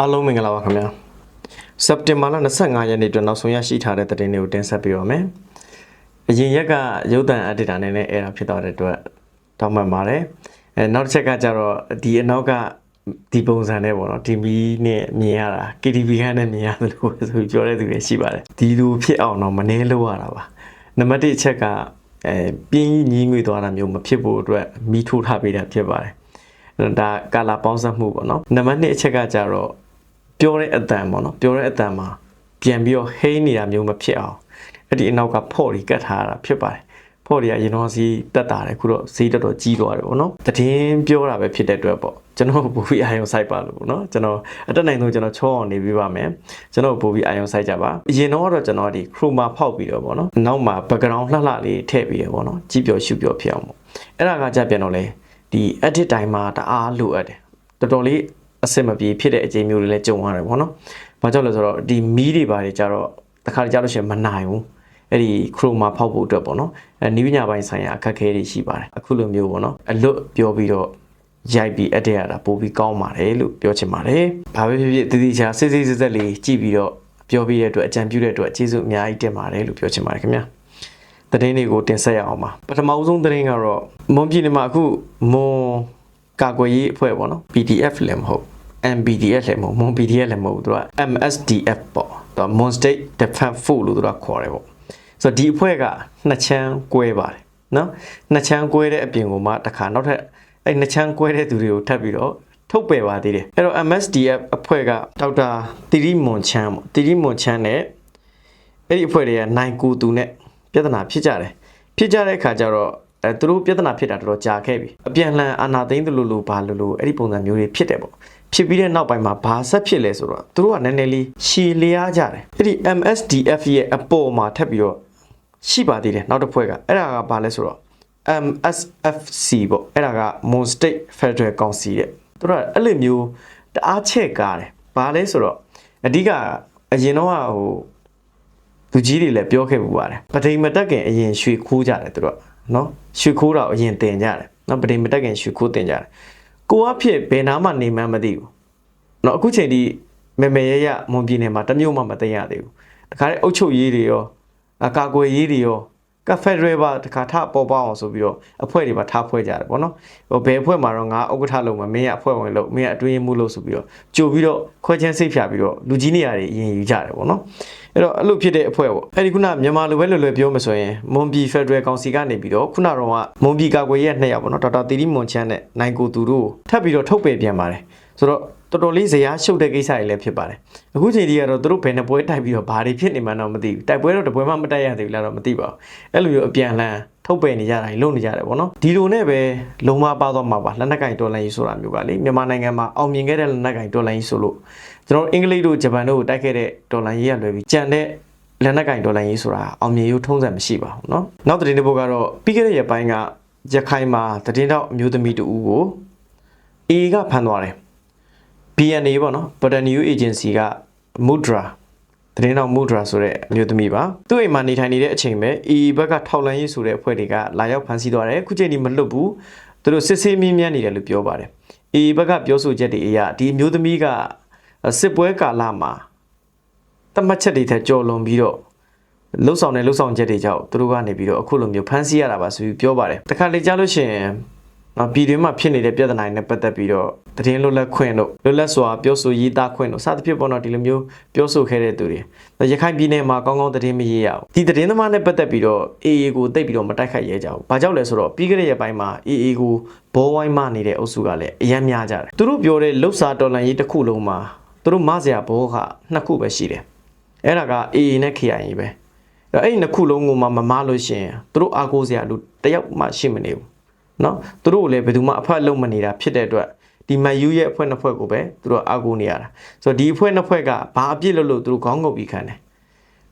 အားလုံးမင်္ဂလာပါခင်ဗျာစက်တင်ဘာလ25ရက်နေ့အတွက်နောက်ဆုံးရရှိထားတဲ့သတင်းတွေကိုတင်ဆက်ပေးပါမယ်အရင်ရက်ကရုပ်သံအက်ဒီတာနဲ့လည်းအဲ့ဒါဖြစ်သွားတဲ့အတွက်တောင်းပန်ပါတယ်အဲနောက်တစ်ချက်ကကျတော့ဒီအနောက်ကဒီပုံစံနဲ့ပေါ့နော်ဒီမီနဲ့မြင်ရတာ KTV ကနဲ့မြင်ရတယ်လို့ဆိုပြောတဲ့သူတွေရှိပါတယ်ဒီလိုဖြစ်အောင်တော့မနှဲလို့ရတာပါနံပါတ်1အချက်ကအဲပြင်းကြီးညီးငွေသွားတာမျိုးမဖြစ်ဖို့အတွက်မီးထိုးထားပေးတာဖြစ်ပါတယ်ဒါကာလာပေါင်းစပ်မှုပေါ့နော်နံပါတ်2အချက်ကကြတော့ ပြောတဲ့အတန်ပေါ့နော်ပြောတဲ့အတန်မှာပြန်ပြီးတော့ဟိန်းနေတာမျိုးမဖြစ်အောင်အဲ့ဒီအနောက်ကဖော့တွေကတ်ထားတာဖြစ်ပါတယ်ဖော့တွေကရင်တော့စီတက်တာတယ်ခုတော့ဈေးတော်တော်ကြီးသွားတယ်ပေါ့နော်တည်င်းပြောတာပဲဖြစ်တဲ့အတွက်ပေါ့ကျွန်တော်ပို့ပြီးအာယုံစိုက်ပါလို့ပေါ့နော်ကျွန်တော်အတက်နိုင်ဆုံးကျွန်တော်ချောအောင်နေပြပါမယ်ကျွန်တော်ပို့ပြီးအာယုံစိုက်ကြပါအရင်တော့ကျွန်တော်ဒီ chroma ဖောက်ပြီးတော့ပေါ့နော်နောက်မှာ background လှလှလေးထည့်ပြီးရပေါ့နော်ကြည့်ပြောရှုပြောဖြစ်အောင်ပေါ့အဲ့ဒါကကြပြန်တော့လေဒီ edit တိုင်းမှာတအားလိုအပ်တယ်တော်တော်လေး အဆင်မပြေဖြစ်တဲ့အချိန်မျိုးတွေလည်းကြုံရတယ်ပေါ့နော်။ဘာကြောင့်လဲဆိုတော့ဒီမီးတွေပါတယ်ကြတော့တခါတကြလို့ရှိရင်မနိုင်ဘူး။အဲ့ဒီ chroma ဖောက်ဖို့အတွက်ပေါ့နော်။အဲနီးပညာပိုင်းဆိုင်ရာအခက်အခဲတွေရှိပါတယ်။အခုလိုမျိုးပေါ့နော်။အလွတ်ပြောပြီးတော့ရိုက်ပြီး edit ရတာပိုပြီးကောင်းပါတယ်လို့ပြောချင်ပါတယ်။ဘာပဲဖြစ်ဖြစ်တည်တည်ချာစစ်စစ်စစ်စစ်လေးကြည့်ပြီးတော့ပြောပြီးတဲ့အတွက်အကြံပြုတဲ့အတွက်ကျေးဇူးအများကြီးတင်ပါတယ်လို့ပြောချင်ပါတယ်ခင်ဗျာ။သတင်းတွေကိုတင်ဆက်ရအောင်ပါပထမဆုံးသတင်းကတော့မွန်ပြည်နယ်မှာအခုမွန်ကာကွယ်ရေးအဖွဲ့ပေါ့နော် PDF လည်းမဟုတ် MBDF လည်းမဟုတ် Mon PDF လည်းမဟုတ်သူက MSDF ပေါ့သူက Mon State Defense Force လို့သူကခေါ်တယ်ပေါ့ဆိုတော့ဒီအဖွဲ့ကနှစ်ချမ်းကွဲပါတယ်နော်နှစ်ချမ်းကွဲတဲ့အပြင်ကိုမှတစ်ခါနောက်ထပ်အဲ့နှစ်ချမ်းကွဲတဲ့သူတွေကိုထပ်ပြီးတော့ထုတ်ပယ်ပါသေးတယ်အဲ့တော့ MSDF အဖွဲ့ကဒေါက်တာတီရီမွန်ချမ်းပေါ့တီရီမွန်ချမ်းနဲ့အဲ့ဒီအဖွဲ့တွေကနိုင်ကူသူနဲ့ပြဿနာဖြစ်ကြတယ်ဖြစ်ကြတဲ့အခါကျတော့ အဲသူတို့ပြဿနာဖြစ်တာတော်တော်ကြာခဲ့ပြီအပြန်အလှန်အာနာသိန်းတလူလူဘာလူလူအဲ့ဒီပုံစံမျိုးတွေဖြစ်တယ်ပေါ့ဖြစ်ပြီးတဲ့နောက်ပိုင်းမှာဘာဆက်ဖြစ်လဲဆိုတော့သူတို့ကနည်းနည်းလေးရှည်လျားကြတယ်အဲ့ဒီ MSDF ရဲ့အပေါ်မှာထပ်ပြီးတော့ရှိပါသေးတယ်နောက်တစ်ဖွဲ့ကအဲ့ဒါကဘာလဲဆိုတော့ MSFC ပေါ့အဲ့ဒါက Mon State Federal Council တဲ့သူတို့ကအဲ့လိုမျိုးတအားချက်ကားတယ်ဘာလဲဆိုတော့အဓိကအရင်တော့ဟိုသူကြီးတွေလည်းပြောခဲ့ပူပါတယ်ပဒိမ်မတက်ခင်အရင်ရွှေခိုးကြတယ်သူတို့က နော်ရွှေခိုးတော့အရင်တင်ကြတယ်နော်ပဒိမ်မတက်ခင်ရွှေခိုးတင်ကြတယ်ကိုအဖြစ်ဘယ်နာမှနေမှန်းမသိဘူးနော်အခုချိန်ဒီမေမေရရမွန်ပြည်နယ်မှာတမျိုးမှမသိရသေးဘူးတခါလေအုတ်ချုပ်ရေးတွေရောအကာကွယ်ရေးတွေရောကဖက်ဒရယ်ပါတခါထပေါ်ပေါအောင်ဆိုပြီးတော့အဖွဲ့တွေပါထားဖွဲ့ကြတယ်ပေါ့နော်ဟိုဘယ်အဖွဲ့မှာတော့ငါဥက္ကဋ္ဌလုံးမှာမင်းရအဖွဲ့ဝင်လို့မင်းရအတွင်းရေးမှုလို့ဆိုပြီးတော့ကြိုပြီးတော့ခွဲချမ်းစိတ်ဖြာပြီးတော့လူကြီးနေရာတွေအရင်ယူကြတယ်ပေါ့နော် အဲ့တော့အဲ့လိုဖြစ်တဲ့အဖွဲ့ပေါ့အဲ့ဒီခုနမြန်မာလိုပဲလွယ်လွယ်ပြောမှဆိုရင်မွန်ပြည်ဖက်ဒရယ်ကောင်စီကနေပြီးတော့ခုနတော့ကမွန်ပြည်ကာကွယ်ရေးနှစ်ယောက်ပေါ့နော်ဒေါက်တာတီတီမွန်ချမ်းနဲ့နိုင်ကိုသူတို့ထပ်ပြီးတော့ထုတ်ပယ်ပြန်ပါတယ်ဆိုတော့တော်တော်လေးဇရာရှုပ်တဲ့ကိစ္စတွေလည်းဖြစ်ပါတယ်အခုချိန်ဒီကတော့သူတို့ဘယ်နှပွဲတိုက်ပြီးတော့ဘာတွေဖြစ်နေမှန်းတော့မသိဘူးတိုက်ပွဲတော့တပွဲမှမတိုက်ရသေးဘူးလားတော့မသိပါဘူးအဲ့လိုမျိုးအပြန်အလှန် ထုတ်ပယ်နေကြတာလုံနေကြတယ်ပေါ့နော်ဒီလိုနဲ့ပဲလုံမပါသွားမှာပါလက်နက်ကင်တော်လိုင်းကြီးဆိုတာမျိုးကလေမြန်မာနိုင်ငံမှာအောင်မြင်ခဲ့တဲ့လက်နက်ကင်တော်လိုင်းကြီးဆိုလို့ကျွန်တော်အင်္ဂလိပ်တို့ဂျပန်တို့ကိုတိုက်ခဲ့တဲ့တော်လိုင်းကြီးကလွယ်ပြီးကြံတဲ့လက်နက်ကင်တော်လိုင်းကြီးဆိုတာအောင်မြင်ရုံထုံးစံမရှိပါဘူးเนาะနောက်သတင်းတစ်ပုဒ်ကတော့ပြီးခဲ့တဲ့ရက်ပိုင်းကရခိုင်မှာသတင်းတော့အမျိုးသမီးတူဦးကို AA ကဖမ်းသွားတယ် BNA ပေါ့နော် Border New Agency က Mudra သတင်းတော် Mudra ဆိုတဲ့အမျိုးသမီးပါသူ့အိမ်မှာနေထိုင်နေတဲ့အချိန်ပဲ AA ဘက်ကထောက်လန်းရေးဆိုတဲ့အဖွဲ့တွေကလာရောက်ဖမ်းဆီးသွားတယ်ခုချိန်ဒီမလွတ်ဘူးသူတို့စစ်ဆေးမြင်းမြန်းနေတယ်လို့ပြောပါတယ် AA ဘက်ကပြောဆိုချက်တွေအရဒီအမျိုးသမီးကစစ်ပွဲကာလမှာတတ်မှတ်ချက်တွေထက်ကြော်လွန်ပြီးတော့လှုပ်ဆောင်တဲ့လှုပ်ဆောင်ချက်တွေကြောင့်သူတို့ကနေပြီးတော့အခုလိုမျိုးဖမ်းဆီးရတာပါဆိုပြီးပြောပါတယ်တခါလေကြားလို့ရှိရင်နော်ပြည်တွင်းမှာဖြစ်နေတဲ့ပြဿနာတွေနဲ့ပတ်သက်ပြီးတော့ သတင်းလွတ်လပ်ခွင့်တို့လွတ်လပ်စွာပြောဆိုရေးသားခွင့်တို့စသဖြင့်ပေါ့နော်ဒီလိုမျိုးပြောဆိုခဲ့တဲ့သူတွေရခိုင်ပြည်နယ်မှာကောင်းကောင်းသတင်းမရေးရဘူးဒီသတင်းသမားနဲ့ပတ်သက်ပြီးတော့ AA ကိုတိတ်ပြီးတော့မတိုက်ခိုက်ရဲကြဘူးဘာကြောင့်လဲဆိုတော့ပြီးခဲ့တဲ့ရက်ပိုင်းမှာ AA ကိုဘောဝိုင်းမနေတဲ့အုပ်စုကလည်းအယမ်းများကြတယ်သူတို့ပြောတဲ့လှုပ်ရှားတော်လှန်ရေးတစ်ခုလုံးမှာသူတို့မစရာဘောကနှစ်ခုပဲရှိတယ်အဲ့ဒါက AA နဲ့ KIA ပဲအဲ့အဲ့ဒီနှစ်ခုလုံးကိုမှမမလို့ရှိရင်သူတို့အားကိုးစရာလူတယောက်မှရှိမနေဘူးเนาะသူတို့ကိုလည်းဘယ်သူမှအဖက်လုံးမနေတာဖြစ်တဲ့အတွက် ဒီမယူရဲ့အဖွဲ့နှစ်ဖွဲ့ကိုပဲသူတို့အားကိုးနေရတာဆိုတော့ဒီအဖွဲ့နှစ်ဖွဲ့ကဘာအပြစ်လို့လို့သူတို့ခေါင်းငုပ်ပြီးခံတယ်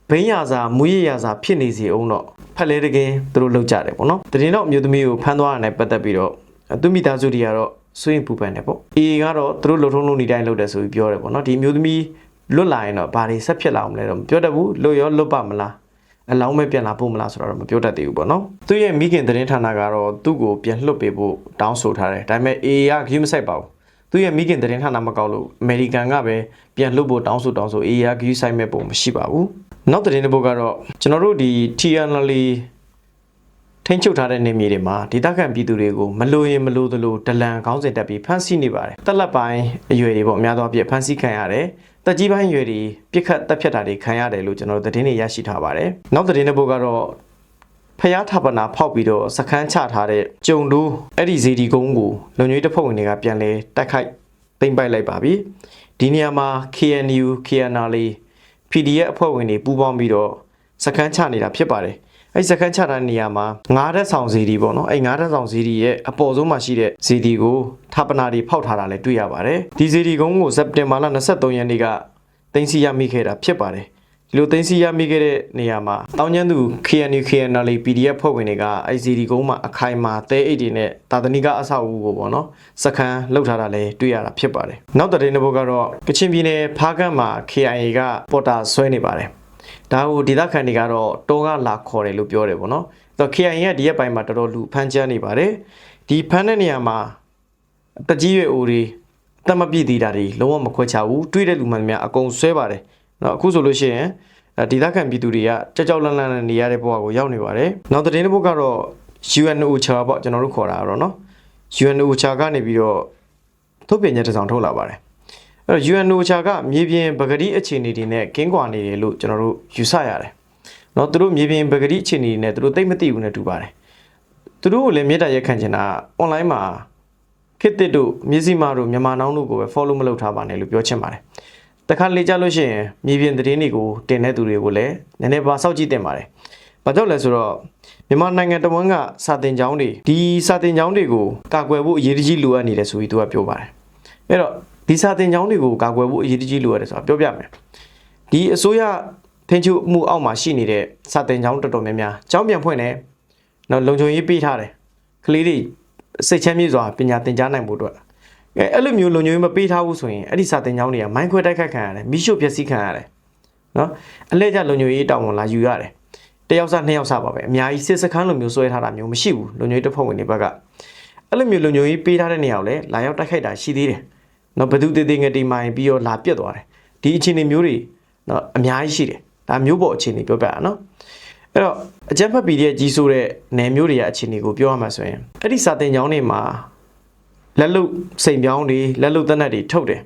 ဘိန်းရစာမူရရစာဖြစ်နေစီအောင်တော့ဖက်လဲတကယ်သူတို့လောက်ကြတယ်ပေါ့နော်တရင်တော့အမျိုးသမီးကိုဖမ်းသွားတာနဲ့ပတ်သက်ပြီးတော့သူမိသားစုတွေကတော့စွရင်ပူပန်တယ်ပေါ့အေကတော့သူတို့လှုပ်ထုံးလုံးနေတိုင်းလုပ်တယ်ဆိုပြီးပြောတယ်ပေါ့နော်ဒီအမျိုးသမီးလွတ်လာရင်တော့ဘာတွေဆက်ဖြစ်လာအောင်လဲတော့မပြောတတ်ဘူးလွတ်ရောလွတ်ပါမလား အလောင်းမဲ့ပြန်လာဖို့မလားဆိုတော့မပြောတတ်သေးဘူးပေါ့နော်သူရဲ့မိခင်သတင်းဌာနကတော့သူ့ကိုပြန်လွှတ်ပေးဖို့တောင်းဆိုထားတယ်ဒါပေမဲ့ AA ကဂိမ်းမဆိုင်ပါဘူးသူရဲ့မိခင်သတင်းဌာနမကောက်လို့အမေရိကန်ကပဲပြန်လှုပ်ဖို့တောင်းဆိုတောင်းဆို AA ကဂယူဆိုင်မဲ့ပုံမရှိပါဘူးနောက်သတင်းတစ်ပုဒ်ကတော့ကျွန်တော်တို့ဒီ TNL ထိန်းချုပ်ထားတဲ့နေမြေတွေမှာဒေသခံပြည်သူတွေကိုမလိုရင်မလိုသလိုဒလန်ခေါင်းစဉ်တက်ပြီးဖမ်းဆီးနေပါတယ်တက်လက်ပိုင်းအရွယ်တွေပေါ့အများသောအားဖြင့်ဖမ်းဆီးခံရတယ် တက်ကြီးပိုင်းအရွယ်တွေပြစ်ခတ်တက်ဖြတ်တာတွေခံရတယ်လို့ကျွန်တော်တို့သတင်းတွေရရှိထားပါတယ်နောက်သတင်းတစ်ပုဒ်ကတော့ဖျားထပနာဖောက်ပြီးတော့စခန်းချထားတဲ့ကျုံတူးအဲ့ဒီဇေဒီကုန်းကိုလုံခြုံရေးတပ်ဖွဲ့ဝင်တွေကပြန်လဲတိုက်ခိုက်သိမ်းပိုက်လိုက်ပါပြီဒီနေရာမှာ KNU KNL PDF အဖွဲ့ဝင်တွေပူးပေါင်းပြီးတော့စခန်းချနေတာဖြစ်ပါတယ် အဲ့ဒီစခန်းချတဲ့နေရာမှာငါးတက်ဆောင်ဇေဒီပေါ့နော်အဲ့ငါးတက်ဆောင်ဇေဒီရဲ့အပေါ်ဆုံးမှာရှိတဲ့ဇေဒီကိုထပနာတွေဖောက်ထားတာလည်းတွေ့ရပါတယ်ဒီဇေဒီကုန်းကိုစက်တင်ဘာလ23ရက်နေ့ကတင်စီရမိခဲ့တာဖြစ်ပါတယ်ဒီလိုသိမ်းဆီးရမိခဲ့တဲ့နေရာမှာတောင်းကျမ်းသူ KNU KNL PDF ဖွဲ့ဝင်တွေက ICD ကုန်းမှာအခိုင်အမာတဲအိတ်တွေနဲ့တာသနိကအဆောက်အဦကိုပေါ့နော်စခန်းလောက်ထားတာလည်းတွေ့ရတာဖြစ်ပါတယ်နောက်တဲ့တစ်ပုဒ်ကတော့ကချင်ပြည်နယ်ဖားကန့်မှာ KIA ကပေါ်တာဆွဲနေပါတယ် ဒါကိုဒေသခံတွေကတော့တောကလာခေါ်တယ်လို့ပြောတယ်ပေါ့နော်ဆိုတော့ KIA ကဒီရက်ပိုင်းမှာတော်တော်လူဖမ်းချမ်းနေပါတယ်ဒီဖမ်းတဲ့နေရာမှာတကြီးရွယ်အိုတွေတတ်မပြည့်သေးတာတွေလုံးဝမခွဲခြားဘူးတွေးတဲ့လူမှန်များအကုန်ဆွဲပါတယ်နော်အခုဆိုလို့ရှိရင်ဒေသခံပြည်သူတွေကကြောက်ကြောက်လန့်လန့်နေရတဲ့ဘဝကိုရောက်နေပါတယ်နောက်သတင်းတစ်ပုဒ်ကတော့ UNOCHA ပေါ့ကျွန်တော်တို့ခေါ်တာကတော့နော် UNOCHA ကနေပြီးတော့ထုတ်ပြန်ချက်တစ်စောင်ထုတ်လာပါတယ် အဲ့တော့ UNOCHA ကမြေပြင်ပဂတိအခြေအနေတွေနဲ့ကင်းကွာနေတယ်လို့ကျွန်တော်တို့ယူဆရတယ်။เนาะသူတို့မြေပြင်ပဂတိအခြေအနေတွေနဲ့သူတို့သိမ့်မသိဘူးနဲ့တူပါတယ်။သူတို့ကိုလည်းမြေတားရက်ခံချင်တာ online မှာခစ်တစ်တို့မြစည်းမတို့မြန်မာနောင်တို့ကိုပဲ follow မလုပ်ထားပါနဲ့လို့ပြောချင်ပါတယ်။ တခါလေကြလို့ရှိရင်မြေပြင်သတင်းတွေကိုတင်တဲ့သူတွေကိုလည်းနည်းနည်းပါစောင့်ကြည့်တင်ပါတယ်။ဘာကြောင့်လဲဆိုတော့မြန်မာနိုင်ငံတဝန်းကစာတင်ကျောင်းတွေဒီစာတင်ကျောင်းတွေကိုကာကွယ်ဖို့အရေးကြီးလိုအပ်နေတယ်ဆိုပြီးသူကပြောပါတယ်။အဲ့တော့ ဒီစာတင်ကျောင်းတွေကိုကာကွယ်ဖို့အရေးကြီးလိုအပ်တယ်ဆိုတာပြောပြမယ်။ဒီအစိုးရထင်ချုပ်မှုအောက်မှာရှိနေတဲ့စာတင်ကျောင်းတော်တော်များများကျောင်းပြန်ဖွင့်တယ်။နော်လုံခြုံရေးပေးထားတယ်။ကလေးတွေစိတ်ချမ်းမြေ့စွာပညာသင်ကြားနိုင်ဖို့အတွက်အဲအဲ့လိုမျိုးလုံခြုံရေးမပေးထားဘူးဆိုရင်အဲ့ဒီစာတင်ကျောင်းတွေကမိုင်းခွဲတိုက်ခတ်ခံရတယ်မိရှုပျက်စီးခံရတယ်နော်အလဲကျလုံခြုံရေးတောင်းဝန်လာယူရတယ်တယောက်စားနှစ်ယောက်စားပါပဲအများကြီးစစ်စခန်းလိုမျိုးဆွဲထားတာမျိုးမရှိဘူးလုံခြုံရေးတပ်ဖွဲ့ဝင်တွေဘက်ကအဲ့လိုမျိုးလုံခြုံရေးပေးထားတဲ့နေရာကိုလည်းလာရောက်တိုက်ခိုက်တာရှိသေးတယ် နော်ဘသူတေးသေးငတိမိုင်းပြီးတော့လာပြတ်သွားတယ်ဒီအခြေအနေမျိုးတွေနော်အများကြီးရှိတယ်ဒါမျိုးပေါ်အခြေအနေပြောပြတာနော်အဲ့တော့အကြက်ဖက်ပီရဲ့ကြီးဆိုးတဲ့နယ်မျိုးတွေရဲ့အခြေအနေကိုပြောရမှာဆိုရင်အဲ့ဒီစာတင်ကျောင်းတွေမှာလက်လုတ်စိန်ပြောင်းတွေလက်လုတ်တက်နက်တွေထုတ်တယ်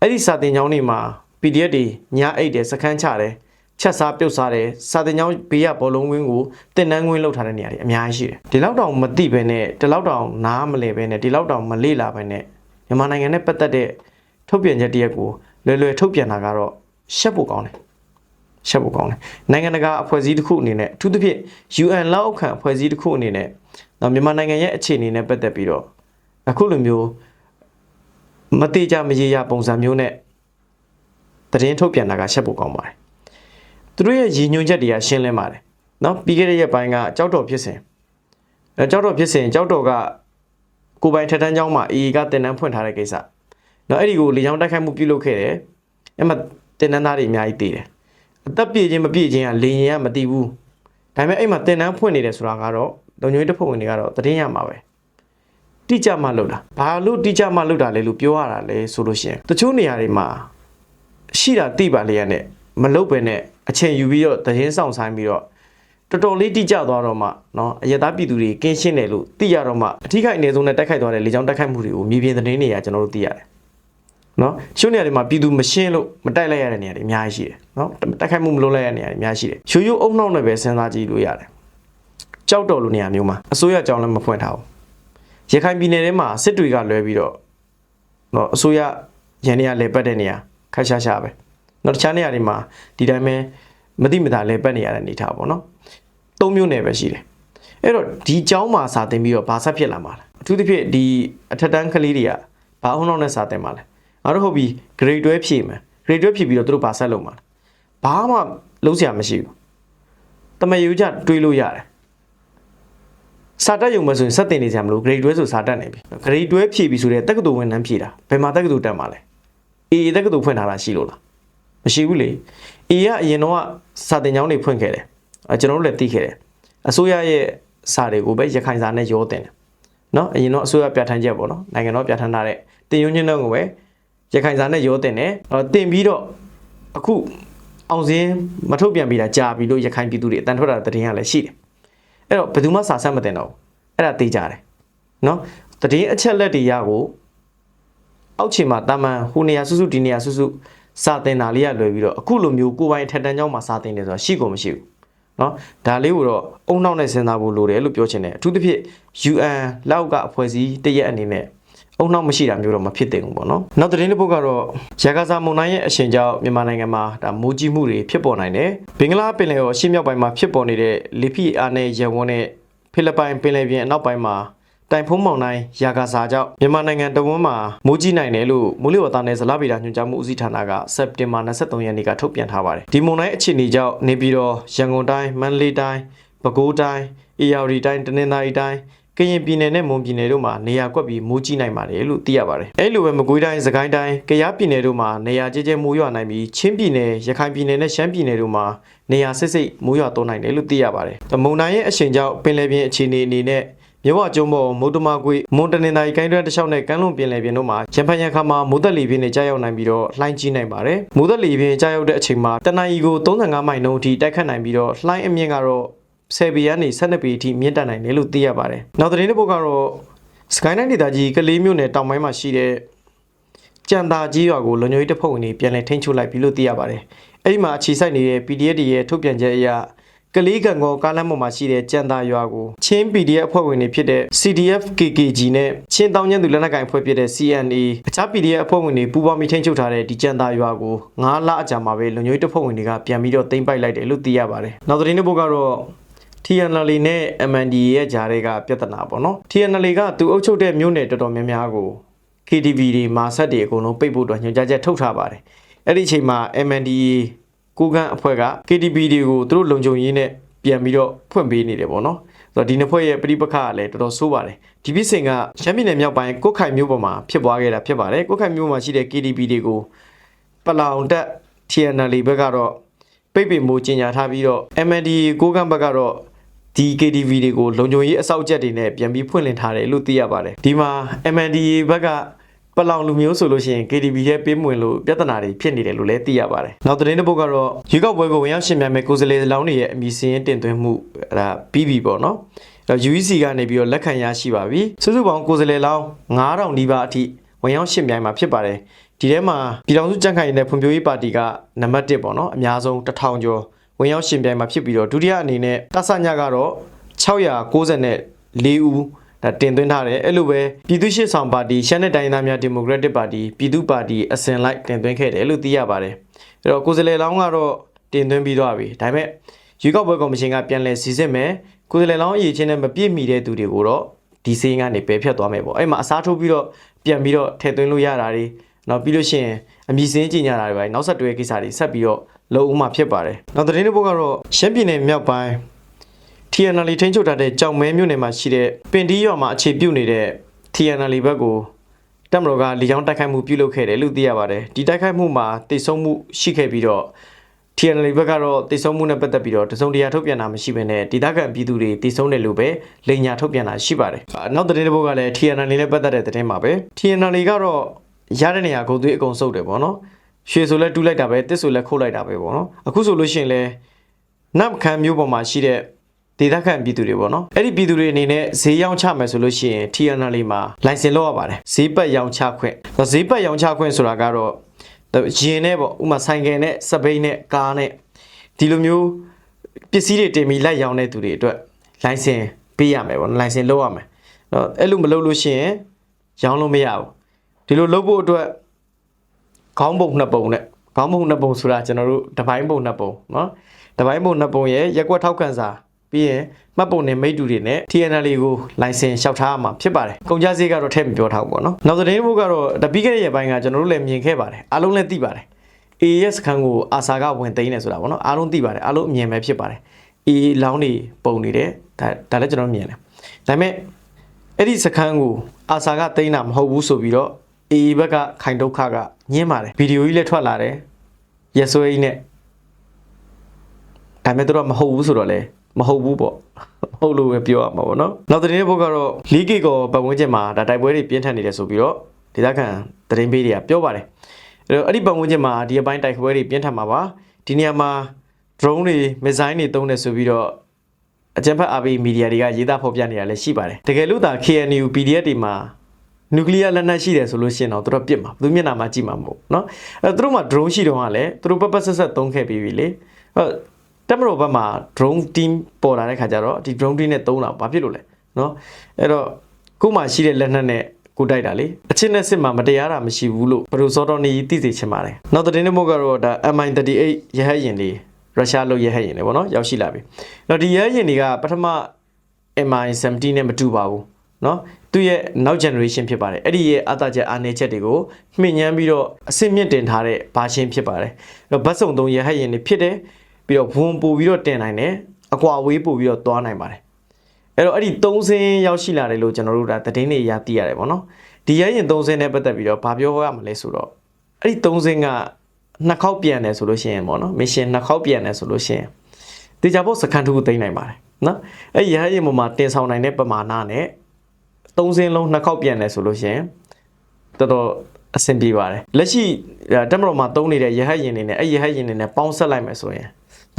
အဲ့ဒီစာတင်ကျောင်းတွေမှာ PDF တွေညာအိတ်တယ်စခန်းချတယ်ချက်စားပြုတ်စားတယ်စာတင်ကျောင်းဘေးကဘောလုံးဝင်းကိုတင်နန်းဝင်းလောက်ထားတဲ့နေရာတွေအများကြီးရှိတယ်ဒီလောက်တောင်မသိပဲနဲ့ဒီလောက်တောင်နားမလဲပဲနဲ့ဒီလောက်တောင်မလေ့လာပဲနဲ့ မြန်မာနိုင်ငံနဲ့ပတ်သက်တဲ့ထုတ်ပြန်ချက်တရက်ကိုလွယ်လွယ်ထုတ်ပြန်တာကတော့ရှက်ဖို့ကောင်းတယ်ရှက်ဖို့ကောင်းတယ်နိုင်ငံတကာအဖွဲ့အစည်းတစ်ခုအနေနဲ့အထူးသဖြင့် UN လက်အောက်ခံအဖွဲ့အစည်းတစ်ခုအနေနဲ့တော့မြန်မာနိုင်ငံရဲ့အခြေအနေနဲ့ပတ်သက်ပြီးတော့အခုလိုမျိုးမတိကြမရေရာပုံစံမျိုးနဲ့သတင်းထုတ်ပြန်တာကရှက်ဖို့ကောင်းပါတယ်သူတို့ရဲ့ရည်ညွှန်းချက်တွေကရှင်းလင်းပါတယ်နော်ပြီးခဲ့တဲ့ရက်ပိုင်းကကြောက်တော်ဖြစ်စဉ်အဲကြောက်တော်ဖြစ်စဉ်ကြောက်တော်က ကိုပိုင်ထက်တန်းကျောင်းမှာ AA ကတင်နန်းဖွင့်ထားတဲ့ကိစ္စနော်အဲ့ဒီကိုလေကြောင်းတိုက်ခိုက်မှုပြုလုပ်ခဲ့တယ်အဲ့မှာတင်နန်းသားတွေအများကြီးတည်တယ်အသက်ပြည့်ခြင်းမပြည့်ခြင်းကလေရင်ကမတည်ဘူးဒါပေမဲ့အဲ့မှာတင်နန်းဖွင့်နေတယ်ဆိုတာကတော့လုံခြုံရေးတပ်ဖွဲ့ဝင်တွေကတော့သတင်းရမှာပဲတိကျမှလုပ်တာဘာလို့တိကျမှလုပ်တာလဲလို့ပြောရတာလဲဆိုလို့ရှိရင်တချို့နေရာတွေမှာရှိတာတိပါလျက်နဲ့မလုပ်ပဲနဲ့အချိန်ယူပြီးတော့သတင်းဆောင်ဆိုင်ပြီးတော့ တော်တော်လေးတိကျသွားတော့မှနော်အရသာပြည်သူတွေကင်းရှင်းတယ်လို့သိရတော့မှအထီးခိုက်အနေဆုံးနဲ့တိုက်ခိုက်သွားတဲ့လေကြောင်းတိုက်ခိုက်မှုတွေကိုမြေပြင်သတင်းတွေကကျွန်တော်တို့သိရတယ်နော်ရှုံးနေရာတွေမှာပြည်သူမရှင်းလို့မတိုက်လိုက်ရတဲ့နေရာတွေအများကြီးရှိတယ်နော်တိုက်ခိုက်မှုမလုပ်လိုက်ရတဲ့နေရာတွေအများကြီးရှိတယ်ရိုးရိုးအုံနှောက်နဲ့ပဲစဉ်းစားကြည့်လို့ရတယ်ကြောက်တော်လိုနေရာမျိုးမှာအစိုးရကြောင်းလည်းမဖွင့်ထားဘူးရခိုင်ပြည်နယ်ထဲမှာစစ်တွေကလွဲပြီးတော့နော်အစိုးရရန်နေရာလဲပတ်တဲ့နေရာခက်ရှားရှားပဲနော်တခြားနေရာတွေမှာဒီတိုင်းပဲ မတိမတာလဲပတ်နေရတဲ့အနေထားပေါ့နော်။သုံးမျိုးနယ်ပဲရှိတယ်။အဲ့တော့ဒီเจ้าမှာစာတင်ပြီးတော့ဘာဆက်ဖြစ်လာမှာလဲ။အထူးသဖြင့်ဒီအထက်တန်းကလေးတွေကဘာအောင်အောင်နဲ့စာတင်မှာလဲ။ငါတို့ဟုတ်ပြီ grade 12ဖြည့်မယ်။ grade 12ဖြည့်ပြီးတော့သူတို့ဘာဆက်လုပ်မှာလဲ။ဘာမှလုံးစရာမရှိဘူး။တမယူကြတွေးလို့ရတယ် စာတက်ရုံပဲဆိုရင်စက်တင်နေကြမလို့ grade 12ဆိုစာတက်နေပြီ grade 12ဖြည့်ပြီဆိုတဲ့တက္ကသိုလ်ဝန်ထမ်းဖြည့်တာဘယ်မှာတက္ကသိုလ်တက်မှာလဲ AA တက္ကသိုလ်ဖွင့်ထားတာရှိလို့လားမရှိဘူးလေ အေကအရင်တော့စာတင်ကျောင်းတွေဖွင့်ခဲ့တယ်ကျွန်တော်တို့လည်းသိခဲ့တယ်အစိုးရရဲ့စာတွေကိုပဲရခိုင်စာနဲ့ရောတင်တယ်နော်အရင်တော့အစိုးရပြဋ္ဌာန်းချက်ပေါ့နော်နိုင်ငံတော်ပြဋ္ဌာန်းထားတဲ့တင်ယွန်းညင်းတော့ကိုပဲရခိုင်စာနဲ့ရောတင်တယ်တင်ပြီးတော့အခုအောင်စင်းမထုတ်ပြန်ပြီးတာကြာပြီလို့ရခိုင်ပြည်သူတွေအတန်ထွက်တာတည်င်းကလည်းရှိတယ်အဲ့တော့ဘယ်သူမှစာဆက်မတင်တော့ဘူးအဲ့ဒါသိကြတယ်နော်တည်င်းအချက်လက်တွေရကိုအောက်ခြေမှာတာမန်ဟိုနေရာစုစုဒီနေရာစုစု စာတင်တာလေးရလွယ်ပြီးတော့အခုလိုမျိုးကိုယ်ပိုင်ထက်တန်းကျောင်းမှာစာတင်တယ်ဆိုတာရှိကုန်မရှိဘူး เนาะဒါလေးကိုတော့အုံနောက်နဲ့စဉ်းစားဖို့လိုတယ်လို့ပြောချင်တယ်အထူးသဖြင့် UN လောက်ကအဖွဲ့အစည်းတရက်အနေနဲ့အုံနောက်မရှိတာမျိုးတော့မဖြစ်သင့်ဘူးပေါ့နော်နောက်သတင်းတစ်ပုဒ်ကတော့ရာဂဇာမုန်တိုင်းရဲ့အရှင်ကြောင့်မြန်မာနိုင်ငံမှာဒါမိုးကြီးမှုတွေဖြစ်ပေါ်နိုင်တယ်ဘင်္ဂလားပင်လယ်ော်အရှေ့မြောက်ပိုင်းမှာဖြစ်ပေါ်နေတဲ့လေဖိအားနဲ့ရဝန်းတဲ့ဖိလစ်ပိုင်ပင်လယ်ပြင်အနောက်ပိုင်းမှာ တိုင်ဖုံးမောင်တိုင်းရာဂါစာကြောင့်မြန်မာနိုင်ငံတဝန်းမှာမိုးကြီးနိုင်တယ်လို့မိုးလေဝသနဲ့ဇလဗေဒညွှန်ကြားမှုဦးစီးဌာနကစက်တင်ဘာ23ရက်နေ့ကထုတ်ပြန်ထားပါတယ်ဒီမုန်တိုင်းအခြေအနေကြောင့်နေပြည်တော်ရန်ကုန်တိုင်းမန္တလေးတိုင်းပဲခူးတိုင်းအေရဝတီတိုင်းတနင်္သာရီတိုင်းကရင်ပြည်နယ်နဲ့မွန်ပြည်နယ်တို့မှာနေရာကွက်ပြီးမိုးကြီးနိုင်ပါတယ်လို့သိရပါတယ်။အဲလိုပဲမကွေးတိုင်း၊စကိုင်းတိုင်း၊ကယားပြည်နယ်တို့မှာနေရာကျကျမိုးရွာနိုင်ပြီးချင်းပြည်နယ်၊ရခိုင်ပြည်နယ်နဲ့ရှမ်းပြည်နယ်တို့မှာနေရာစစ်စစ်မိုးရွာသွန်းနိုင်တယ်လို့သိရပါတယ်။မုန်တိုင်းရဲ့အရှိန်ကြောင့်ပင်လယ်ပြင်အခြေအနေအနေနဲ့ မြဝကျုံပေါ်မုတ်တမကွေမွန်တနင်္သာရီကိုင်းတွဲတစ်လျှောက်နဲ့ကမ်းလွန်ပင်လယ်ပြင်တို့မှာရံဖန်ရံခါမှာမိုးသက်လေပြင်းတွေကြာရောက်နိုင်ပြီးတော့လှိုင်းကြီးနိုင်ပါတယ်။မိုးသက်လေပြင်းကြာရောက်တဲ့အချိန်မှာတနအီကို35မိုင်နှုန်းအထိတိုက်ခတ်နိုင်ပြီးတော့လှိုင်းအမြင့်ကတော့10ပေကနေ12ပေအထိမြင့်တက်နိုင်တယ်လို့သိရပါတယ်။နောက်သတင်းတစ်ပုဒ်ကတော့စကိုင်းတိုင်းဒေသကြီးကလေးမြို့နယ်တောင်ပိုင်းမှာရှိတဲ့ကြံသာကြီးရွာကိုလုံခြုံရေးတပ်ဖွဲ့ဝင်တွေပြန်လည်ထိန်းချုပ်လိုက်ပြီလို့သိရပါတယ်။အဲဒီမှာအခြေစိုက်နေတဲ့ PDF တွေရဲ့ထုတ်ပြန်ချက်အရ ကလေးကံကောကားလမ်းပေါ်မှာရှိတဲ့ကြံသာရွာကိုချင်း PDF အဖွဲ့ဝင်တွေဖြစ်တဲ့ CDF KKG နဲ့ချင်းတောင်ကျန်းသူလက်နက်ကိုင်အဖွဲ့ဖြစ်တဲ့ CNA အခြား PDF အဖွဲ့ဝင်တွေပူးပေါင်းပြီးထိန်းချုပ်ထားတဲ့ဒီကြံသာရွာကို9လအကြာမှာပဲလုံခြုံရေးတပ်ဖွဲ့ဝင်တွေကပြန်ပြီးတော့သိမ်းပိုက်လိုက်တယ်လို့သိရပါတယ်။နောက်သတင်းတစ်ပုဒ်ကတော့ TNL နဲ့ MND ရဲ့ဂျားတွေကပြဿနာပေါ့နော် TNL ကသူအုပ်ချုပ်တဲ့မြို့နယ်တော်တော်များများကို KTV တွေမာဆက်တွေအကုန်လုံးပိတ်ဖို့အတွက်ညွှန်ကြားချက်ထုတ်ထားပါတယ်အဲ့ဒီအချိန်မှာ MND ကိုကန့်အဖွဲ့က KTV တွေကိုသူတို့လုံခြုံရေးနဲ့ပြန်ပြီးတော့ဖွင့်ပေးနေတယ်ပေါ့နော်ဆိုတော့ဒီနှစ်ဖွဲ့ရဲ့ပြိပခါကလည်းတော်တော်ဆိုးပါတယ်ဒီပြစ်စင်ကရှမ်းပြည်နယ်မြောက်ပိုင်းကုတ်ခိုင်မြို့ပေါ်မှာဖြစ်ပွားခဲ့တာဖြစ်ပါတယ်ကုတ်ခိုင်မြို့မှာရှိတဲ့ KTV တွေကိုပလောင်တက် TNL ဘက်ကတော့ပိတ်ပင်မှုကြီးညာထားပြီးတော့ MND ကိုကန့်ဘက်ကတော့ဒီ KTV တွေကိုလုံခြုံရေးအစောက်ချက်တွေနဲ့ပြန်ပြီးဖွင့်လှစ်ထားတယ်လို့သိရပါတယ်ဒီမှာ MNDA ဘက်က ပလောင်လူမျိုးဆိုလို့ရှိရင် KTV ရဲ့ပေးမဝင်လို့ပြဿနာတွေဖြစ်နေတယ်လို့လည်းသိရပါတယ်နောက်သတင်းတစ်ပုဒ်ကတော့ရွေးကောက်ပွဲကိုဝင်ရောက်ရှင်မြန်မဲ့ကိုယ်စားလှယ်လောင်းတွေရဲ့အမည်စရင်းတင်သွင်းမှုအဲ့ဒါပြီးပြီပေါ့နော်အဲ့တော့ UEC ကနေပြီးတော့လက်ခံရရှိပါပြီစုစုပေါင်းကိုယ်စားလှယ်လောင်း9000နီးပါးအထိဝင်ရောက်ရှင်မြိုင်မှာဖြစ်ပါတယ်ဒီထဲမှာပြည်ထောင်စုကြံ့ခိုင်ရေးနဲ့ဖွံ့ဖြိုးရေးပါတီကနံပါတ်1ပေါ့နော်အများဆုံး1000ကျော်ဝင်ရောက်ရှင်ပြိုင်မှာဖြစ်ပြီးတော့ဒုတိယအနေနဲ့တဆညကတော့694ဦး ဒါတင်သွင်းထားတယ်အဲ့လိုပဲပြည်သူ့ရှေ့ဆောင်ပါတီရှမ်းနယ်တိုင်းသားများဒီမိုကရက်တစ်ပါတီပြည်သူ့ပါတီအစဉ်လိုက်တင်သွင်းခဲ့တယ်လို့သိရပါတယ်အဲ့တော့ကိုယ်စားလှယ်လောင်းကတော့တင်သွင်းပြီးသွားပြီဒါပေမဲ့ရွေးကောက်ပွဲကော်မရှင်ကပြန်လည်စီစစ်မယ်ကိုယ်စားလှယ်လောင်းအရေးချင်းနဲ့မပြည့်မီတဲ့သူတွေကိုတော့ဒီစင်းကနေပယ်ဖြတ်သွားမယ်ပေါ့အဲ့မှာအစားထိုးပြီးတော့ပြန်ပြီးတော့ထည့်သွင်းလို့ရတာတွေနောက်ပြီးလို့ရှိရင်အမည်စင်းကြီးညာတာတွေပဲနောက်ဆက်တွဲကိစ္စတွေဆက်ပြီးတော့လုံဦးမှာဖြစ်ပါတယ်နောက်သတင်းတစ်ပုဒ်ကတော့ရှမ်းပြည်နယ်မြောက်ပိုင်း TNL ထိန်းချုပ်ထားတဲ့ကြောင်မဲမြို့နယ်မှာရှိတဲ့ပင်တီးရွာမှာအခြေပြုနေတဲ့ TNL ဘက်ကိုတက်မတော်ကလီချောင်းတိုက်ခိုက်မှုပြုလုပ်ခဲ့တယ်လို့သိရပါတယ်ဒီတိုက်ခိုက်မှုမှာတိတ်ဆုံးမှုရှိခဲ့ပြီးတော့ TNL ဘက်ကတော့တိတ်ဆုံးမှုနဲ့ပတ်သက်ပြီးတော့တစုံတရာထုတ်ပြန်တာမရှိဘဲနဲ့ဒေသခံပြည်သူတွေတိတ်ဆုံးတယ်လို့ပဲလိန်ညာထုတ်ပြန်တာရှိပါတယ်နောက်သတင်းတစ်ပုဒ်ကလည်း TNL နဲ့ပတ်သက်တဲ့သတင်းပါပဲ TNL ကတော့ရတဲ့နေရာကိုသွေးအကုန်စုပ်တယ်ပေါ့နော်ရွှေဆိုလဲတူးလိုက်တာပဲတစ်ဆိုလဲခုတ်လိုက်တာပဲပေါ့နော်အခုဆိုလို့ရှိရင်လဲနတ်ခမ်းမျိုးပေါ်မှာရှိတဲ့ ဒေသခံပြည်သူတွေပေါ့နော်အဲ့ဒီပြည်သူတွေအနေနဲ့ဈေးရောင်းချမယ်ဆိုလို့ရှိရင် TNL လေးမှာလိုင်စင်လောက်ရပါတယ်ဈေးပတ်ရောင်းချခွင့်ဈေးပတ်ရောင်းချခွင့်ဆိုတာကတော့ရင်နဲ့ပေါ့ဥမာဆိုင်ကယ်နဲ့စပိန်နဲ့ကားနဲ့ဒီလိုမျိုးပစ္စည်းတွေတင်ပြီးလိုက်ရောင်းတဲ့သူတွေအတွက်လိုင်စင်ပေးရမယ်ပေါ့လိုင်စင်လောက်ရမယ်တော့အဲ့လိုမလုပ်လို့ရှိရင်ရောင်းလို့မရဘူးဒီလိုလုပ်ဖို့အတွက်ခေါင်းပုံနှစ်ပုံနဲ့ခေါင်းပုံနှစ်ပုံဆိုတာကျွန်တော်တို့တပိုင်းပုံနှစ်ပုံเนาะတပိုင်းပုံနှစ်ပုံရဲ့ရက်ကွက်ထောက်ခံစာ ပြီးရင်မှတ်ပုံနဲ့မိတ္တူတွေနဲ့ TNL ကိုလိုင်စင်လျှောက်ထားမှာဖြစ်ပါတယ်။ကုန်ကြစည်ကတော့ထည့်မပြောထားဘူးပေါ့နော်။နောက်သတင်းဘုတ်ကတော့တပီးခဲ့တဲ့ရက်ပိုင်းကကျွန်တော်တို့လည်းမြင်ခဲ့ပါတယ်။အားလုံးလည်းသိပါတယ်။ AS ခန်းကိုအာစာကဝင်သိမ်းနေဆိုတာပေါ့နော်။အားလုံးသိပါတယ်။အားလုံးအမြင်ပဲဖြစ်ပါတယ်။ AA လောင်းနေပုံနေတယ်။ဒါဒါလည်းကျွန်တော်မြင်တယ်။ဒါပေမဲ့အဲ့ဒီစခန်းကိုအာစာကသိမ်းတာမဟုတ်ဘူးဆိုပြီးတော့ AA ဘက်ကခိုင်ဒုက္ခကညင်းပါတယ်။ဗီဒီယိုကြီးလည်းထွက်လာတယ်။ရက်စွဲကြီးနဲ့ဒါပေမဲ့တို့ကမဟုတ်ဘူးဆိုတော့လေ မဟုတ်ဘူးပေါ့မဟုတ်လို့ပဲပြောရမှာပေါ့နော်နောက်သတင်းတစ်ပုဒ်ကတော့လီဂီကောပတ်ဝန်းကျင်မှာဒါတိုက်ပွဲတွေပြင်းထန်နေတယ်ဆိုပြီးတော့ ဒေသခံသတင်းပေးတွေကပြောပါတယ်အဲ့တော့အဲ့ဒီပတ်ဝန်းကျင်မှာဒီအပိုင်းတိုက်ခွဲတွေပြင်းထန်မှာပါဒီနေရာမှာ drone တွေ missile တွေသုံးတယ်ဆိုပြီးတော့အကြံဖတ် RB မီဒီယာတွေကရေးသားဖော်ပြနေတာလည်းရှိပါတယ်တကယ်လို့သာ KNU PDF တွေမှာနျူကလ িয়ার လက်နက်ရှိတယ်ဆိုလို့ရှိရင်တော့သူတို့ပြစ်မှာသူမျက်နှာမှာကြည့်မှာမဟုတ်เนาะအဲ့တော့သူတို့မှာ drone ရှိတော့ကလည်းသူတို့ပတ်ပတ်ဆက်ဆက်သုံးခဲ့ပြီးပြီလေအဲ့ တော့တက်မတော်ဘက်မှာ drone team ပေါ်လာတဲ့ခါကျတော့ဒီ drone team နဲ့သုံးတာဘာဖြစ်လို့လဲเนาะအဲ့တော့ကို့မှာရှိတဲ့လက်နက်နဲ့ကိုတိုက်တာလေအချင်းနဲ့စစ်မှာမတရားတာမရှိဘူးလို့ဘယ်လိုစောတော်နေသိစေချင်ပါတယ်နောက်တဲ့နေ့မို့ကတော့ဒါ MI38 ရဟတ်ယာဉ်လေးရုရှားလို့ရဟတ်ယာဉ်လေးပေါ့နော်ရောက်ရှိလာပြီ။တော့ဒီရဟတ်ယာဉ်တွေကပထမ MI17 နဲ့မတူပါဘူးเนาะသူ့ရဲ့နောက် generation ဖြစ်ပါတယ်အဲ့ဒီရဲ့အသားချက်အားနည်းချက်တွေကိုမှင်ညမ်းပြီးတော့အစစ်မြင့်တင်ထားတဲ့ဘာရှင်းဖြစ်ပါတယ်အဲ့တော့ဘတ်စုံသုံးရဟတ်ယာဉ်တွေဖြစ်တယ် ပြီးတော့ဝန်ပို့ပြီးတော့တင်နိုင်တယ်အကွာဝေးပို့ပြီးတော့သွားနိုင်ပါတယ်အဲ့တော့အဲ့ဒီ၃စင်းရောက်ရှိလာတယ်လို့ကျွန်တော်တို့ဒါသတင်းတွေရသိရတယ်ပေါ့နော်ဒီရဟတ်ယာဉ်၃စင်းနဲ့ပတ်သက်ပြီးတော့ဘာပြောရမလဲဆိုတော့အဲ့ဒီ၃စင်းကနှစ်ခေါက်ပြန်တယ်ဆိုလို့ရှိရင်ပေါ့နော်မရှင်နှစ်ခေါက်ပြန်တယ်ဆိုလို့ရှိရင်တေချာဖို့စကန်တူကိုသိမ်းနိုင်ပါတယ်နော်အဲ့ဒီရဟတ်ယာဉ်ပေါ်မှာတင်ဆောင်နိုင်တဲ့ပမာဏနဲ့သုံးစင်းလုံးနှစ်ခေါက်ပြန်တယ်ဆိုလို့ရှိရင်တော်တော်အဆင်ပြေပါတယ်လက်ရှိတက်မတော်မှာသုံးနေတဲ့ရဟတ်ယာဉ်တွေနဲ့အဲ့ရဟတ်ယာဉ်တွေနဲ့ပေါင်းဆက်လိုက်မယ်ဆိုရင်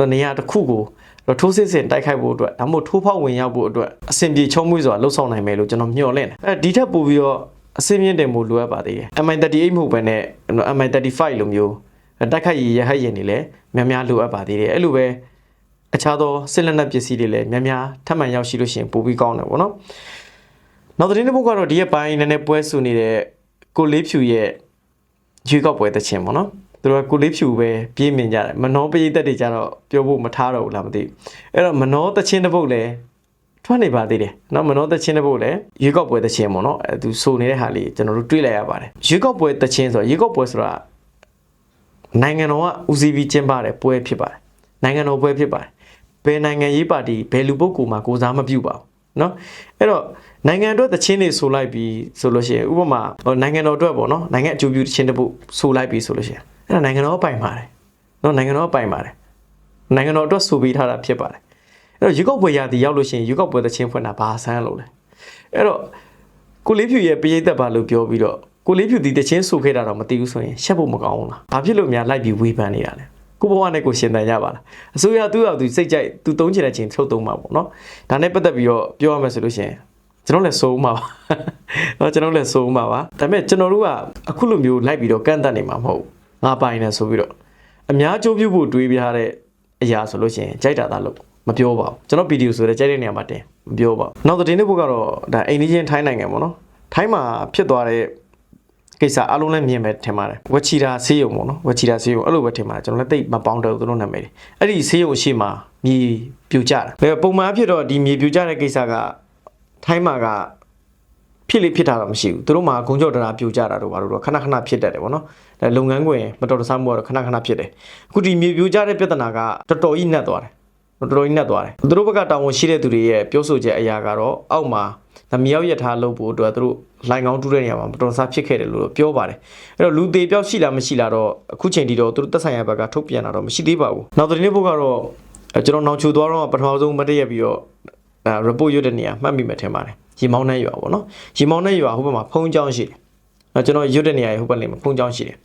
တော့နေရာတစ်ခုကိုတော့ထိုးစစ်ဆင်တိုက်ခိုက်ဖို့အတွက်ဒါမှမဟုတ်ထိုးဖောက်ဝင်ရောက်ဖို့အတွက်အဆင်ပြေချုံးမွေးစွာလှုပ်ဆောင်နိုင်မယ်လို့ကျွန်တော်မျှော်လင့်တယ်အဲဒီထက်ပိုပြီးတော့အဆင်မြင့်တယ်မို့လိုအပ်ပါသေးတယ် MI38 မဟုတ်ဘဲနဲ့ MI35 လိုမျိုးတိုက်ခိုက်ရရဟတ်ယာဉ်တွေလည်းများများလိုအပ်ပါသေးတယ်အဲ့လိုပဲအခြားသောစစ်လက်နက်ပစ္စည်းတွေလည်းများများထပ်မံရောက်ရှိလို့ရှိရင်ပိုပြီးကောင်းတယ်ပေါ့နော်နောက်သတင်းတစ်ပုဒ်ကတော့ဒီရက်ပိုင်းနည်းနည်းပွဲဆူနေတဲ့ကိုလေးဖြူရဲ့ရွေးကောက်ပွဲတခြင်းပေါ့နော် သူတို့ကကိုလေးဖြူပဲပြေးမြင်ကြတယ်မနှောပရိသတ်တွေကြတော့ပြောဖို့မထားတော့ဘူးလားမသိဘူးအဲ့တော့မနှောတခြင်းတစ်ပုဒ်လည်းထွက်နေပါသေးတယ်เนาะမနှောတခြင်းတစ်ပုဒ်လည်းရွေးကောက်ပွဲတခြင်းပေါ့နော်အဲသူဆိုနေတဲ့ဟာလေးကျွန်တော်တို့တွေ့လိုက်ရပါတယ်ရွေးကောက်ပွဲတခြင်းဆိုတော့ရွေးကောက်ပွဲဆိုတာနိုင်ငံတော်ကဦးစီးပြီးကျင်းပတဲ့ပွဲဖြစ်ပါတယ်နိုင်ငံတော်ပွဲဖြစ်ပါတယ်ဘယ်နိုင်ငံရေးပါတီဘယ်လူပုဂ္ဂိုလ်မှကိုစားမပြုပါဘူးเนาะအဲ့တော့နိုင်ငံအတွက်တခြင်းတွေဆိုလိုက်ပြီးဆိုလို့ရှိရင်ဥပမာဟိုနိုင်ငံတော်အတွက်ပေါ့နော်နိုင်ငံအကျိုးပြုတခြင်းတစ်ပုဒ်ဆိုလိုက်ပြီးဆိုလို့ရှိရင် အဲ့ဒါနိုင်ငံတော်ပိုင်ပါတယ်နော်နိုင်ငံတော်ပိုင်ပါတယ်နိုင်ငံတော်အတွက်ဆိုပြီးထားတာဖြစ်ပါတယ်အဲ့တော့ရွေးကောက်ပွဲရသည်ရောက်လို့ရှိရင်ရွေးကောက်ပွဲတခြင်းဖွင့်တာဘာဆန်းလို့လဲအဲ့တော့ကိုလေးဖြူရဲ့ပရိသတ်ပါလို့ပြောပြီးတော့ကိုလေးဖြူဒီတခြင်းဆိုခဲ့တာတော့မသိဘူးဆိုရင်ရှက်ဖို့မကောင်းဘူးလားဘာဖြစ်လို့များလိုက်ပြီးဝေဖန်နေတာလဲကိုဘဝနဲ့ကိုရှင်တန်ကြပါလားအစိုးရသူ့ဟာသူစိတ်ကြိုက်သူသုံးချင်တဲ့ချင်းထုတ်သုံးမှာပေါ့နော်ဒါနဲ့ပတ်သက်ပြီးတော့ပြောရမယ်ဆိုလို့ရှိရင်ကျွန်တော်လည်းစိုးမှာပါเนาะကျွန်တော်လည်းစိုးမှာပါဒါပေမဲ့ကျွန်တော်တို့ကအခုလိုမျိုးလိုက်ပြီးတော့ကန့်တတ်နေမှာမဟုတ် ငါပိုင်နေဆိုပြီးတော့အများကြိုးပြုဖို့တွေးပြထားတဲ့အရာဆိုလို့ရှိရင်ကြိုက်တာသာလို့မပြောပါဘူးကျွန်တော်ဗီဒီယိုဆိုတဲ့ကြိုက်တဲ့နေရာမှာတင်မပြောပါဘူးနောက်သတင်းတစ်ပုဒ်ကတော့ဒါအိန္ဒိယထိုင်းနိုင်ငံပေါ့နော်ထိုင်းမှာဖြစ်သွားတဲ့ကိစ္စအလုံးလည်းမြင်ပဲထင်ပါတယ်ဝချီတာဆေးရုံပေါ့နော်ဝချီတာဆေးရုံအဲ့လိုပဲထင်ပါတယ်ကျွန်တော်လည်းတိတ်မပေါင်းတော့သူတို့နာမည်တွေအဲ့ဒီဆေးရုံရှိမှာမြေပြူကျတာဒါပုံမှန်ဖြစ်တော့ဒီမြေပြူကျတဲ့ကိစ္စကထိုင်းမှာက ဖြစ်လေဖြစ်တာတော့မရှိဘူးသူတို့မှာဂုံကြော့တရာပြူကျတာတော့ဘာလို့တော့ခဏခဏဖြစ်တတ်တယ်ပေါ့နော်ဒါလုပ်ငန်းခွင်မတော်တဆမှုကတော့ခဏခဏဖြစ်တယ်အခုဒီမြေပြူကျတဲ့ပြဿနာကတော်တော်ကြီးနှက်သွားတယ်တော်တော်ကြီးနှက်သွားတယ်သူတို့ဘက်ကတာဝန်ရှိတဲ့သူတွေရဲ့ပြောဆိုချက်အရာကတော့အောက်မှာဒါမြေရောက်ရထားလုပ်ဖို့အတွက်သူတို့လိုင်ကောင်းတူးတဲ့နေရာမှာမတော်တဆဖြစ်ခဲ့တယ်လို့ပြောပါတယ်အဲ့တော့လူသေးပြောက်ရှိလားမရှိလားတော့အခုချိန်ထိတော့သူတို့သက်ဆိုင်ရာဘက်ကထုတ်ပြန်တာတော့မရှိသေးပါဘူးနောက်သတင်းဘုတ်ကတော့ကျွန်တော်နောင်ချိုသွားတော့ပထမဆုံးမတည့်ရပြီးတော့အဲ report ရွတ်တဲ့နေရာမှတ်မိမှထင်ပါတယ်ရီမောင်းတဲ့ရွာပေါ့နော်ရီမောင်းတဲ့ရွာဟိုဘက်မှာဖုံးကြောင်းရှိတယ်အဲကျွန်တော်ရွတ်တဲ့နေရာဟိုဘက်လေးမှာဖုံးကြောင်းရှိတယ်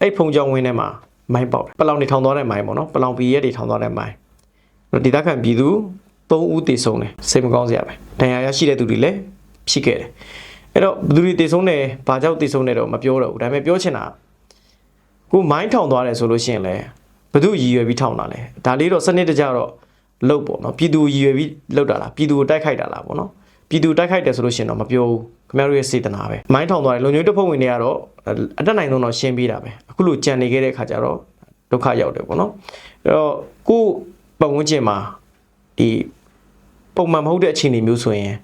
အဲ့ဖုံးကြောင်းဝင်းထဲမှာမိုင်းပေါက်တယ်ပလောင်တွေထောင်သွားတဲ့မိုင်းပေါ့နော်ပလောင်ပီရဲတွေထောင်သွားတဲ့မိုင်းဒေသခံပြည်သူ၃ဦးတည်ဆုံးတယ်စိတ်မကောင်းစရာပဲဒဏ်ရာရရှိတဲ့သူတွေလည်းဖြစ်ခဲ့တယ်အဲ့တော့ဘယ်သူတွေတည်ဆုံးတယ်ဘာကြောင့်တည်ဆုံးတယ်တော့မပြောတော့ဘူးဒါပေမဲ့ပြောချင်တာကိုမိုင်းထောင်သွားတယ်ဆိုလို့ရှိရင်လည်းဘယ်သူရည်ရွယ်ပြီးထောင်တာလဲဒါလေးတော့စနစ်တကျတော့လုတ်ပေါ့နော်ပြည်သူရည်ရွယ်ပြီးလုတ်တာလားပြည်သူကိုတိုက်ခိုက်တာလားပေါ့နော် ပြည်သူတိုက်ခိုက်တယ်ဆိုလို့ရှိရင်တော့မပြောဘူးခင်ဗျားတို့ရဲ့စေတနာပဲမိုင်းထောင်သွားတယ်လုံခြုံရေးတပ်ဖွဲ့ဝင်တွေကတော့အတက်နိုင်ဆုံးတော့ရှင်းပေးတာပဲအခုလိုကြံနေခဲ့တဲ့ခါကျတော့ဒုက္ခရောက်တယ်ပေါ့နော်အဲ့တော့ကိုပတ်ဝန်းကျင်မှာဒီပုံမှန်မဟုတ်တဲ့အခြေအနေမျိုးဆိုရင်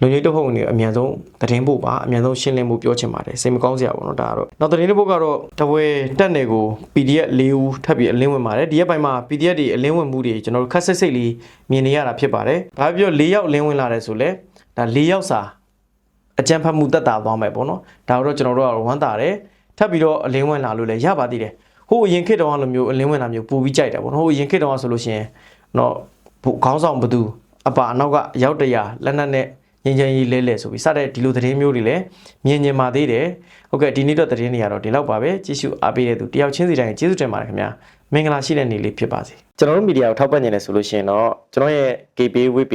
လုံခြုံရေးတပ်ဖွဲ့ဝင်တွေအမြန်ဆုံးသတင်းပို့ပါအမြန်ဆုံးရှင်းလင်းမှုပြောချင်ပါတယ်စိတ်မကောင်းစရာပေါ့နော်ဒါကတော့နောက်သတင်းတစ်ပုဒ်ကတော့တဝဲတက်နယ်ကို PDF ၄ဦးထပ်ပြီးအလင်းဝင်ပါတယ်ဒီရက်ပိုင်းမှာ PDF တွေအလင်းဝင်မှုတွေကျွန်တော်တို့ခက်ဆက်စိတ်လေးမြင်နေရတာဖြစ်ပါတယ်ဘာပြော၄ယောက်အလင်းဝင်လာတယ်ဆိုလဲ ဒါ၄ယောက်စာအကြံဖတ်မှုတက်တာသွားမယ်ပေါ့နော်ဒါတော့ကျွန်တော်တို့ကဝမ်းသာတယ်ထပ်ပြီးတော့အလင်းဝင်လာလို့လည်းရပါသေးတယ်ဟိုအရင်ခေတ်တုန်းကလိုမျိုးအလင်းဝင်လာမျိုးပူပြီးကြိုက်တယ်ပေါ့နော်ဟိုအရင်ခေတ်တုန်းကဆိုလို့ရှိရင်တော့ခေါင်းဆောင်ဘသူအပါအနောက်ကရောက်တရာလက်နက်နဲ့ငင်းချမ်းကြီးလဲလဲဆိုပြီးစတဲ့ဒီလိုသတင်းမျိုးတွေလည်းမြင်မြင်ပါသေးတယ်ဟုတ်ကဲ့ဒီနေ့တော့သတင်းတွေကတော့ဒီလောက်ပါပဲကြည့်ရှုအားပေးတဲ့သူတယောက်ချင်းစီတိုင်းကျေးဇူးတင်ပါတယ်ခင်ဗျာမင်္ဂလာရှိတဲ့နေ့လေးဖြစ်ပါစေကျွန်တော်တို့မီဒီယာကိုထောက်ပံ့နေတယ်ဆိုလို့ရှိရင်တော့ကျွန်တော်ရဲ့ KB WP